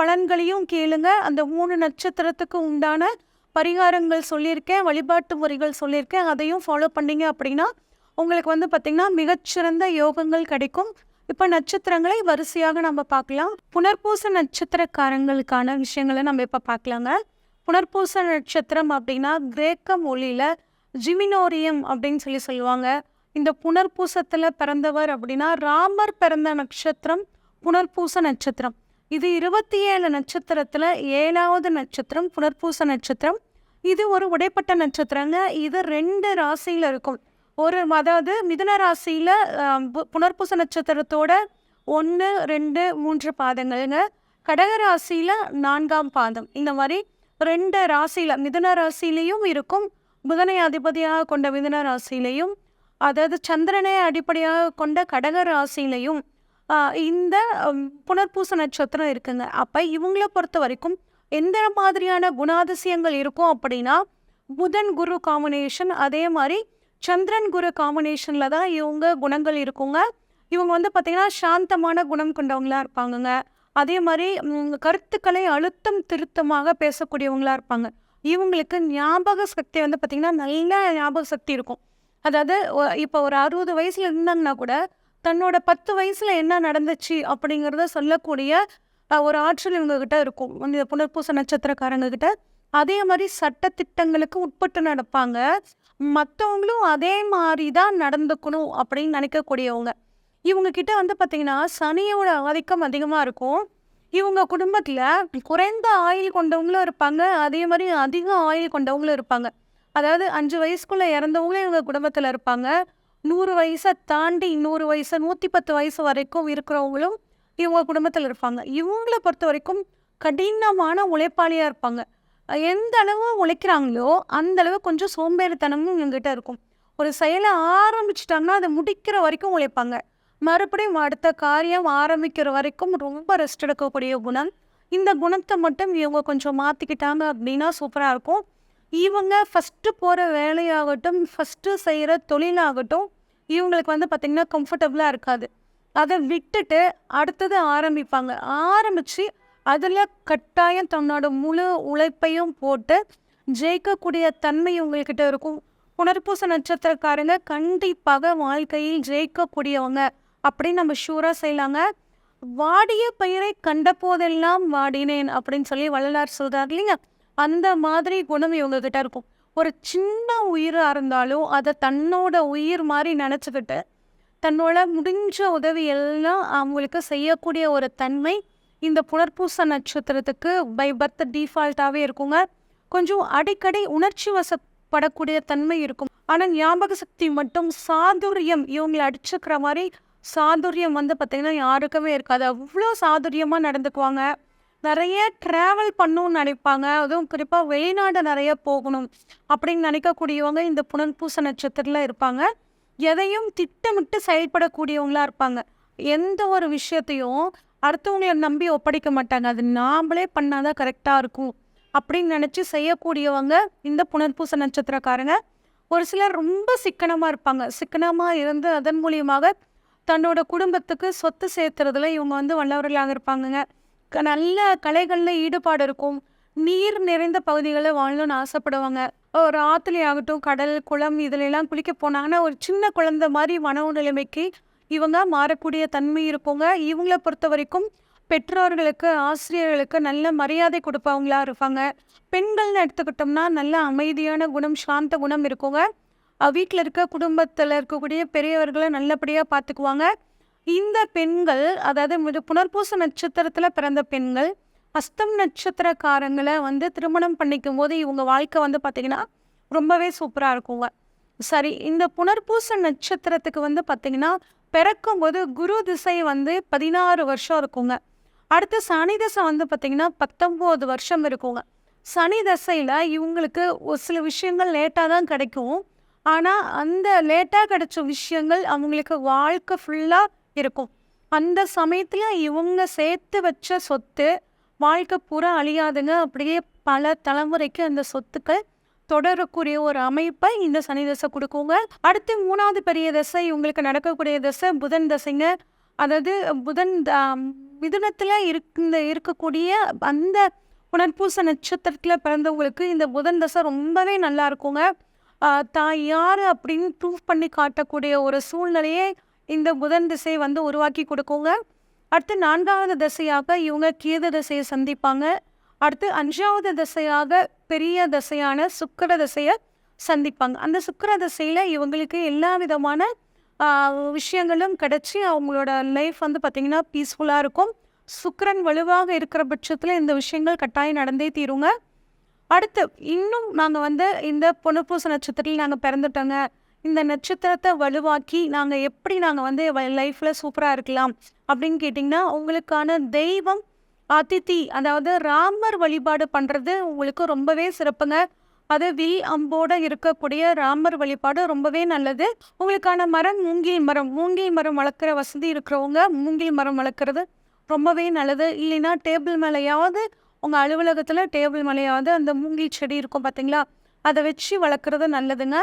பலன்களையும் கேளுங்க. அந்த மூணு நட்சத்திரத்துக்கு உண்டான பரிகாரங்கள் சொல்லியிருக்கேன் வழிபாட்டு முறைகள் சொல்லியிருக்கேன். அதையும் ஃபாலோ பண்ணீங்க அப்படின்னா உங்களுக்கு வந்து பார்த்திங்கன்னா மிகச்சிறந்த யோகங்கள் கிடைக்கும். இப்போ நட்சத்திரங்களை வரிசையாக நம்ம பார்க்கலாம். புனர்பூச நட்சத்திரக்காரங்களுக்கான விஷயங்களை நம்ம இப்போ பார்க்கலாங்க. புனர்பூச நட்சத்திரம் அப்படின்னா கிரேக்க மொழியில் ஜிமினோரியம் அப்படின்னு சொல்லி சொல்லுவாங்க. இந்த புனர்பூசத்தில் பிறந்தவர் அப்படின்னா ராமர் பிறந்த நட்சத்திரம் புனர்பூச நட்சத்திரம். இது இருபத்தி ஏழு நட்சத்திரத்தில் ஏழாவது நட்சத்திரம் புனர்பூச நட்சத்திரம். இது ஒரு உடைப்பட்ட நட்சத்திரங்க. இது ரெண்டு ராசியில் இருக்கும். ஒரு அதாவது மிதுன ராசியில் புனர்பூச நட்சத்திரத்தோட ஒன்று ரெண்டு மூன்று பாதங்கள்ங்க. கடக ராசியில் நான்காம் பாதம். இந்த மாதிரி ரெண்டு ராசியில் மிதுன ராசிலையும் இருக்கும். புதனை அதிபதியாக கொண்ட மிதுன ராசிலையும் அதாவது சந்திரனை அடிப்படையாக கொண்ட கடக ராசிலையும் இந்த புனர்பூச நட்சத்திரம் இருக்குங்க. அப்போ இவங்கள பொறுத்த வரைக்கும் எந்த மாதிரியான குணாதிசயங்கள் இருக்கும் அப்படின்னா புதன் குரு காம்பினேஷன் அதே மாதிரி சந்திரன் குரு காம்பினேஷனில் தான் இவங்க குணங்கள் இருக்குங்க. இவங்க வந்து பார்த்திங்கன்னா சாந்தமான குணம் கொண்டவங்களாக இருப்பாங்கங்க. அதே மாதிரி கருத்துக்களை அழுத்தம் திருத்தமாக பேசக்கூடியவங்களாக இருப்பாங்க. இவங்களுக்கு ஞாபக சக்தி வந்து பார்த்திங்கன்னா நல்ல ஞாபக சக்தி இருக்கும். அதாவது இப்போ ஒரு அறுபது வயசில் இருந்தாங்கன்னா கூட தன்னோட பத்து வயசில் என்ன நடந்துச்சு அப்படிங்கிறத சொல்லக்கூடிய ஒரு ஆற்றல் இவங்ககிட்ட இருக்கும். இந்த புனர்பூச நட்சத்திரக்காரங்க கிட்ட அதே மாதிரி சட்டத்திட்டங்களுக்கு உட்பட்டு நடப்பாங்க. மற்றவங்களும் அதே மாதிரி தான் நடந்துக்கணும் அப்படின்னு நினைக்கக்கூடியவங்க. இவங்க கிட்ட வந்து பார்த்திங்கன்னா சனியோட ஆதிக்கம் அதிகமாக இருக்கும். இவங்க குடும்பத்தில் குறைந்த ஆயில் கொண்டவங்களும் இருப்பாங்க. அதே மாதிரி அதிக ஆயில் கொண்டவங்களும் இருப்பாங்க. அதாவது அஞ்சு வயசுக்குள்ளே இறந்தவங்களும் இவங்க குடும்பத்தில் இருப்பாங்க. நூறு வயசை தாண்டி நூறு வயசு நூற்றி பத்து வயசு வரைக்கும் இருக்கிறவங்களும் இவங்க குடும்பத்தில் இருப்பாங்க. இவங்களை பொறுத்த வரைக்கும் கடினமான உழைப்பாளியாக இருப்பாங்க. எந்த அளவு உழைக்கிறாங்களோ அந்த அளவு கொஞ்சம் சோம்பேறித்தனமும் எங்கிட்ட இருக்கும். ஒரு செயலை ஆரம்பிச்சிட்டாங்கன்னா அதை முடிக்கிற வரைக்கும் உழைப்பாங்க. மறுபடியும் அடுத்த காரியம் ஆரம்பிக்கிற வரைக்கும் ரொம்ப ரெஸ்ட் எடுக்கக்கூடிய குணம். இந்த குணத்தை மட்டும் இவங்க கொஞ்சம் மாற்றிக்கிட்டாங்க அப்படின்னா சூப்பராக இருக்கும். இவங்க ஃபஸ்ட்டு போகிற வேலையாகட்டும் ஃபஸ்ட்டு செய்கிற தொழிலாகட்டும் இவங்களுக்கு வந்து பார்த்திங்கன்னா கம்ஃபர்டபுளாக இருக்காது. அதை விட்டுட்டு அடுத்தது ஆரம்பிப்பாங்க. ஆரம்பித்து அதில் கட்டாயம் தன்னோட முழு உழைப்பையும் போட்டு ஜெயிக்கக்கூடிய தன்மை உங்கள்கிட்ட இருக்கும். புனர்பூச நட்சத்திரக்காரங்க கண்டிப்பாக வாழ்க்கையில் ஜெயிக்கக்கூடியவங்க அப்படின்னு நம்ம ஷூராக செய்யலாங்க. வாடிய பயிரை கண்ட போதெல்லாம் வாடினேன் அப்படின்னு சொல்லி வள்ளலார் சொல்கிறார் இல்லைங்க அந்த மாதிரி குணம் இவங்க கிட்ட இருக்கும். ஒரு சின்ன உயிராக இருந்தாலும் அதை தன்னோட உயிர் மாதிரி நினச்சிக்கிட்டு தன்னோட முடிஞ்ச உதவி எல்லாம் அவங்களுக்கு செய்யக்கூடிய ஒரு தன்மை இந்த புனர்பூச நட்சத்திரத்துக்கு பை பர்த் டிஃபால்ட்டாகவே இருக்குங்க. கொஞ்சம் அடிக்கடி உணர்ச்சி வசப்படக்கூடிய தன்மை இருக்கும். ஆனால் ஞாபக சக்தி மட்டும் சாதுரியம். இவங்களை அடிச்சுக்கிற மாதிரி சாதுரியம் வந்து பார்த்திங்கன்னா யாருக்குமே இருக்காது. அவ்வளோ சாதுரியமாக நடந்துக்குவாங்க. நிறைய ட்ராவல் பண்ணணும்னு நினைப்பாங்க. அதுவும் குறிப்பாக வெளிநாடு நிறைய போகணும் அப்படின்னு நினைக்கக்கூடியவங்க இந்த புனர்பூச நட்சத்திரத்தில் இருப்பாங்க. எதையும் திட்டமிட்டு செயல்படக்கூடியவங்களா இருப்பாங்க. எந்த ஒரு விஷயத்தையும் அடுத்தவங்களை நம்பி ஒப்படைக்க மாட்டாங்க. அது நாமளே பண்ணாதான் கரெக்டாக இருக்கும் அப்படின்னு நினச்சி செய்யக்கூடியவங்க இந்த புனர்பூச நட்சத்திரக்காரங்க. ஒரு சிலர் ரொம்ப சிக்கனமாக இருப்பாங்க. சிக்கனமாக இருந்து அதன் மூலியமாக தன்னோட குடும்பத்துக்கு சொத்து சேர்த்துறதுல இவங்க வந்து வல்லவர்களாக இருப்பாங்கங்க. க- நல்ல கலைகளில் ஈடுபாடு இருக்கும். நீர் நிறைந்த பகுதிகளில் வாழணும்னு ஆசைப்படுவாங்க. ஒரு ஆற்றுல ஆகட்டும் கடல் குளம் இதுலெல்லாம் குளிக்க போனாங்கன்னா ஒரு சின்ன குழந்தை மாதிரி மனோ நிலைமைக்கு இவங்க மாறக்கூடிய தன்மை இருக்குங்க. இவங்கள பொறுத்த வரைக்கும் பெற்றோர்களுக்கு ஆசிரியர்களுக்கு நல்ல மரியாதை கொடுப்பவங்களா இருப்பாங்க. பெண்கள்னு எடுத்துக்கிட்டோம்னா நல்ல அமைதியான குணம் சாந்த குணம் இருக்குங்க. வீட்டில் இருக்க குடும்பத்தில் இருக்கக்கூடிய பெரியவர்களை நல்லபடியாக பார்த்துக்குவாங்க. இந்த பெண்கள் அதாவது புனர்பூச நட்சத்திரத்தில் பிறந்த பெண்கள் அஸ்தம் நட்சத்திரக்காரங்களை வந்து திருமணம் பண்ணிக்கும் போது இவங்க வாழ்க்கை வந்து பார்த்திங்கன்னா ரொம்பவே சூப்பராக இருக்குங்க. சரி இந்த புனர்பூச நட்சத்திரத்துக்கு வந்து பார்த்திங்கன்னா பிறக்கும்போது குரு திசை வந்து பதினாறு வருஷம் இருக்குங்க. அடுத்து சனி தசை வந்து பார்த்திங்கன்னா பத்தொம்போது வருஷம் இருக்குங்க. சனி தசையில் இவங்களுக்கு ஒரு சில விஷயங்கள் லேட்டாக தான் கிடைக்கும். ஆனால் அந்த லேட்டாக கிடைச்ச விஷயங்கள் அவங்களுக்கு வாழ்க்கை ஃபுல்லாக இருக்கும். அந்த சமயத்தில் இவங்க சேர்த்து வச்ச சொத்து வாழ்க்கை பூரா அழியாதுங்க. அப்படியே பல தலைமுறைக்கு அந்த சொத்துக்கள் தொடரக்கூடிய ஒரு அமைப்பை இந்த சனி தசை கொடுக்குங்க. அடுத்து மூணாவது பெரிய தசை இவங்களுக்கு நடக்கக்கூடிய தசை புதன் தசைங்க. அதாவது புதன் மிதுனத்தில் இருக்க இருக்கக்கூடிய அந்த புனர்பூச நட்சத்திரத்தில் பிறந்தவங்களுக்கு இந்த புதன் தசை ரொம்பவே நல்லா இருக்குங்க. தான் யார் அப்படின்னு ப்ரூவ் பண்ணி காட்டக்கூடிய ஒரு சூழ்நிலையை இந்த புதன் திசை வந்து உருவாக்கி கொடுக்குங்க. அடுத்து நான்காவது திசையாக இவங்க கேது திசையை சந்திப்பாங்க. அடுத்து அஞ்சாவது திசையாக பெரிய திசையான சுக்கர திசையை சந்திப்பாங்க. அந்த சுக்கர திசையில் இவங்களுக்கு எல்லா விதமான விஷயங்களும் கிடைச்சி அவங்களோட லைஃப் வந்து பார்த்திங்கன்னா பீஸ்ஃபுல்லாக இருக்கும். சுக்கிரன் வலுவாக இருக்கிற பட்சத்தில் இந்த விஷயங்கள் கட்டாயம் நடந்தே தீருங்க. அடுத்து இன்னும் நாங்கள் வந்து இந்த பொனப்பூச நட்சத்திரத்தில் நாங்கள் பிறந்துட்டோங்க. இந்த நட்சத்திரத்தை வலுவாக்கி நாங்கள் எப்படி நாங்கள் வந்து லைஃப்பில் சூப்பராக இருக்கலாம் அப்படின்னு கேட்டிங்கன்னா உங்களுக்கான தெய்வம் அதித்தி அதாவது ராமர் வழிபாடு பண்ணுறது உங்களுக்கு ரொம்பவே சிறப்புங்க. அது வில் அம்போடு இருக்கக்கூடிய ராமர் வழிபாடு ரொம்பவே நல்லது. உங்களுக்கான மரம் மூங்கில் மரம் மூங்கில் மரம் வளர்க்குற வசதி இருக்கிறவங்க மூங்கில் மரம் வளர்க்குறது ரொம்பவே நல்லது. இல்லைன்னா டேபிள் மேலேயாவது உங்கள் அலுவலகத்தில் டேபிள் மேலேயாவது அந்த மூங்கில் செடி இருக்கும் பார்த்தீங்களா அதை வச்சு வளர்க்குறது நல்லதுங்க.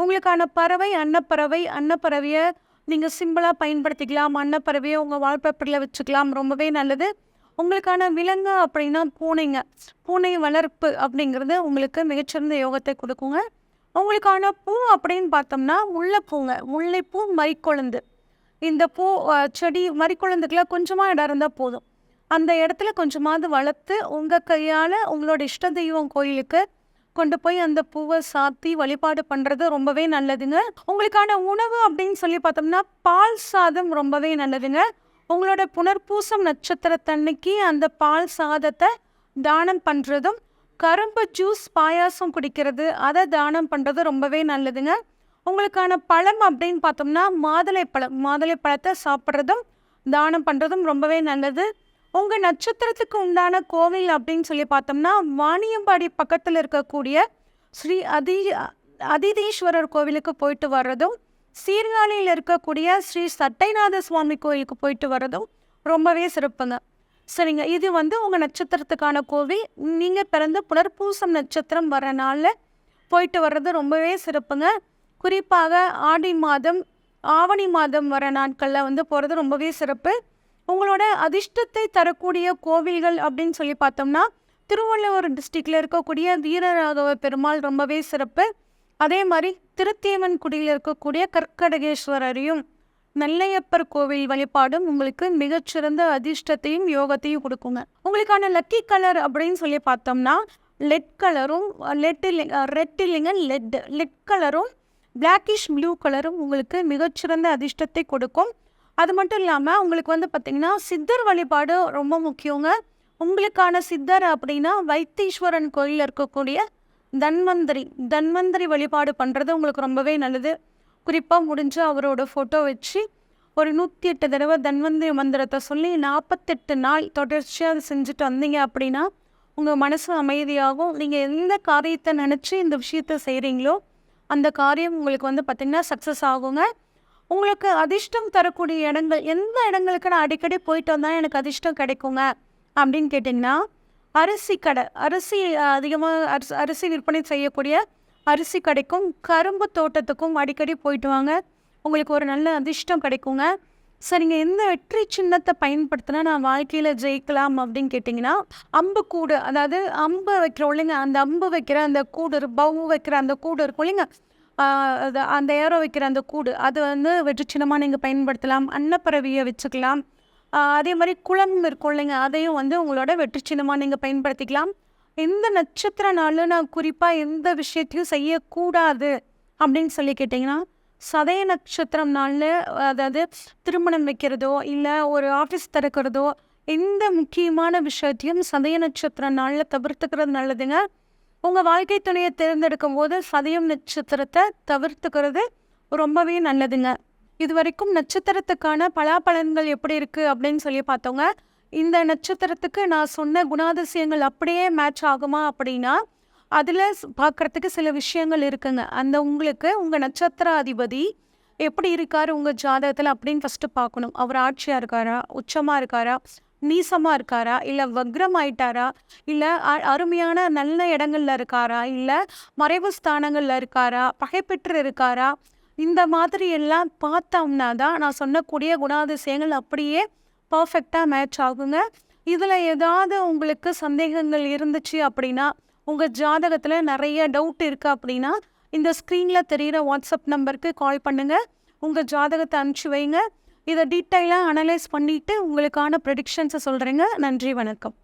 உங்களுக்கான பறவை அன்னப்பறவை அன்னப்பறவையை நீங்கள் சிம்பிளாக பயன்படுத்திக்கலாம். அன்னப்பறவையை உங்கள் வால்பேப்பரில் வச்சுக்கலாம். ரொம்பவே நல்லது. உங்களுக்கான விலங்கு அப்படின்னா பூனைங்க. பூனை வளர்ப்பு அப்படிங்கிறது உங்களுக்கு மிகச்சிறந்த யோகத்தை கொடுக்குங்க. உங்களுக்கான பூ அப்படின்னு பார்த்தோம்னா முல்லைப்பூங்க முல்லைப்பூ மறிக்கொழுந்து. இந்த பூ செடி மறிக்குழந்துக்கெல்லாம் கொஞ்சமாக இடம் இருந்தால் போதும். அந்த இடத்துல கொஞ்சமாவது வளர்த்து உங்கள் கையால் உங்களோட இஷ்ட தெய்வம் கோயிலுக்கு கொண்டு போய் அந்த பூவை சாத்தி வழிபாடு பண்ணுறது ரொம்பவே நல்லதுங்க. உங்களுக்கான உணவு அப்படின்னு சொல்லி பார்த்தோம்னா பால் சாதம் ரொம்பவே நல்லதுங்க. உங்களோட புனர்பூசம் நட்சத்திரத்தன்னைக்கு அந்த பால் சாதத்தை தானம் பண்ணுறதும் கரும்பு ஜூஸ் பாயாசம் குடிக்கிறது அதை தானம் பண்ணுறது ரொம்பவே நல்லதுங்க. உங்களுக்கான பழம் அப்படின்னு பார்த்தோம்னா மாதுளை பழம் மாதுளை பழத்தை சாப்பிட்றதும் தானம் பண்ணுறதும் ரொம்பவே நல்லது. உங்கள் நட்சத்திரத்துக்கு உண்டான கோவில் அப்படின்னு சொல்லி பார்த்தோம்னா வாணியம்பாடி பக்கத்தில் இருக்கக்கூடிய ஸ்ரீ அதி அதிதீஸ்வரர் கோவிலுக்கு போயிட்டு வர்றதும் சீர்காழியில் இருக்கக்கூடிய ஸ்ரீ சட்டைநாத சுவாமி கோயிலுக்கு போயிட்டு வர்றதும் ரொம்பவே சிறப்புங்க. சரிங்க இது வந்து உங்கள் நட்சத்திரத்துக்கான கோவில். நீங்கள் பிறந்த புனர்பூசம் நட்சத்திரம் வர நாளில் போயிட்டு வர்றது ரொம்பவே சிறப்புங்க. குறிப்பாக ஆடி மாதம் ஆவணி மாதம் வர நாட்களில் வந்து போகிறது ரொம்பவே சிறப்பு. உங்களோட அதிர்ஷ்டத்தை தரக்கூடிய கோவில்கள் அப்படின்னு சொல்லி பார்த்தோம்னா திருவள்ளுவர் டிஸ்ட்ரிக்டில் இருக்கக்கூடிய வீரராகவ பெருமாள் ரொம்பவே சிறப்பு. அதே மாதிரி திருத்தேவன் குடியில் இருக்கக்கூடிய கற்கடகேஸ்வரரையும் நெல்லையப்பர் கோவில் வழிபாடும் உங்களுக்கு மிகச்சிறந்த அதிர்ஷ்டத்தையும் யோகத்தையும் கொடுக்குங்க. உங்களுக்கான லக்கி கலர் அப்படின்னு சொல்லி பார்த்தோம்னா லெட் கலரும் லெட் இல்லைங்க ரெட் இல்லைங்க லெட் லெட் கலரும் பிளாக்கிஷ் ப்ளூ கலரும் உங்களுக்கு மிகச்சிறந்த அதிர்ஷ்டத்தை கொடுக்கும். அது மட்டும் இல்லாமல் உங்களுக்கு வந்து பார்த்திங்கன்னா சித்தர் வழிபாடு ரொம்ப முக்கியங்க. உங்களுக்கான சித்தர் அப்படின்னா வைத்தீஸ்வரன் கோயிலில் இருக்கக்கூடிய தன்வந்திரி. தன்வந்திரி வழிபாடு பண்ணுறது உங்களுக்கு ரொம்பவே நல்லது. குறிப்பாக முடிஞ்சு அவரோட ஃபோட்டோ வச்சு ஒரு நூற்றி எட்டு தடவை தன்வந்திரி மந்திரத்தை சொல்லி நாற்பத்தெட்டு நாள் தொடர்ச்சியாக அதை செஞ்சுட்டு வந்தீங்க அப்படின்னா உங்கள் மனசு அமைதியாகும். நீங்கள் எந்த காரியத்தை நினச்சி இந்த விஷயத்த செய்கிறீங்களோ அந்த காரியம் உங்களுக்கு வந்து பார்த்திங்கன்னா சக்ஸஸ் ஆகுங்க. உங்களுக்கு அதிர்ஷ்டம் தரக்கூடிய இடங்கள் எந்த இடங்களுக்கு நான் அடிக்கடி போயிட்டு வந்தால் எனக்கு அதிர்ஷ்டம் கிடைக்குங்க. அப்படின்னு கேட்டிங்கன்னா அரிசி கடை அரிசி அதிகமாக அரிசி அரிசி விற்பனை செய்யக்கூடிய அரிசி கடைக்கும் கரும்பு தோட்டத்துக்கும் அடிக்கடி போயிட்டு வாங்க. உங்களுக்கு ஒரு நல்ல அதிர்ஷ்டம் கிடைக்குங்க. சரிங்க எந்த வெற்றி சின்னத்தை பயன்படுத்தினா நான் வாழ்க்கையில் ஜெயிக்கலாம் அப்படின்னு கேட்டிங்கன்னா அம்பு கூடு அதாவது அம்பு வைக்கிறோம் இல்லைங்க அந்த அம்பு வைக்கிற அந்த கூடு பவு வைக்கிற அந்த கூடு இருக்கும் இல்லைங்க அந்த ஏரோ வைக்கிற அந்த கூடு அது வந்து வெற்றி சின்னமாக நீங்கள் பயன்படுத்தலாம். அன்னப்பறவையை வச்சுக்கலாம். அதே மாதிரி குளம் இருக்கும் இல்லைங்க அதையும் வந்து உங்களோட வெற்றி சின்னமாக நீங்கள் பயன்படுத்திக்கலாம். எந்த நட்சத்திர நாளில் நான் குறிப்பாக எந்த விஷயத்தையும் செய்யக்கூடாது அப்படின்னு சொல்லி கேட்டிங்கன்னா சதய நட்சத்திரம் நாளில் அதாவது திருமணம் வைக்கிறதோ இல்லை ஒரு ஆஃபீஸ் திறக்கிறதோ எந்த முக்கியமான விஷயத்தையும் சதய நட்சத்திர நாளில் தவிர்த்துக்கிறது நல்லதுங்க. உங்கள் வாழ்க்கை துணையை தேர்ந்தெடுக்கும் போது சதயம் நட்சத்திரத்தை தவிர்த்துக்கிறது ரொம்பவே நல்லதுங்க. இது வரைக்கும் நட்சத்திரத்துக்கான பலாபலன்கள் எப்படி இருக்குது அப்படின்னு சொல்லி பார்த்தோங்க. இந்த நட்சத்திரத்துக்கு நான் சொன்ன குணாதிசயங்கள் அப்படியே மேட்ச் ஆகுமா அப்படின்னா அதில் பார்க்குறதுக்கு சில விஷயங்கள் இருக்குங்க. அந்த உங்களுக்கு உங்கள் நட்சத்திர அதிபதி எப்படி இருக்கார் உங்கள் ஜாதகத்தில் அப்படின்னு ஃபஸ்ட்டு பார்க்கணும். அவர் ஆட்சியாக இருக்காரா? உச்சமாக இருக்காரா? நீசமாக இருக்காரா? இல்லை வக்ரம் ஆயிட்டாரா இல்லை அருமையான நல்ல இடங்களில் இருக்காரா? இல்லை மறைவு ஸ்தானங்களில் இருக்காரா? பகைப்பெற்று இருக்காரா? இந்த மாதிரி எல்லாம் பார்த்தோம்னா தான் நான் சொன்னக்கூடிய குணாதிசயங்கள் அப்படியே பர்ஃபெக்டாக மேட்ச் ஆகுங்க. இதில் ஏதாவது உங்களுக்கு சந்தேகங்கள் இருந்துச்சு அப்படின்னா உங்கள் ஜாதகத்தில் நிறைய டவுட் இருக்குது அப்படின்னா இந்த ஸ்க்ரீனில் தெரிகிற வாட்ஸ்அப் நம்பருக்கு கால் பண்ணுங்கள் உங்கள் ஜாதகத்தை அனுப்பிச்சி வைங்க. இதை டீட்டெயிலாக அனலைஸ் பண்ணிவிட்டு உங்களுக்கான ப்ரெடிக்ஷன்ஸை சொல்கிறேங்க நன்றி வணக்கம்.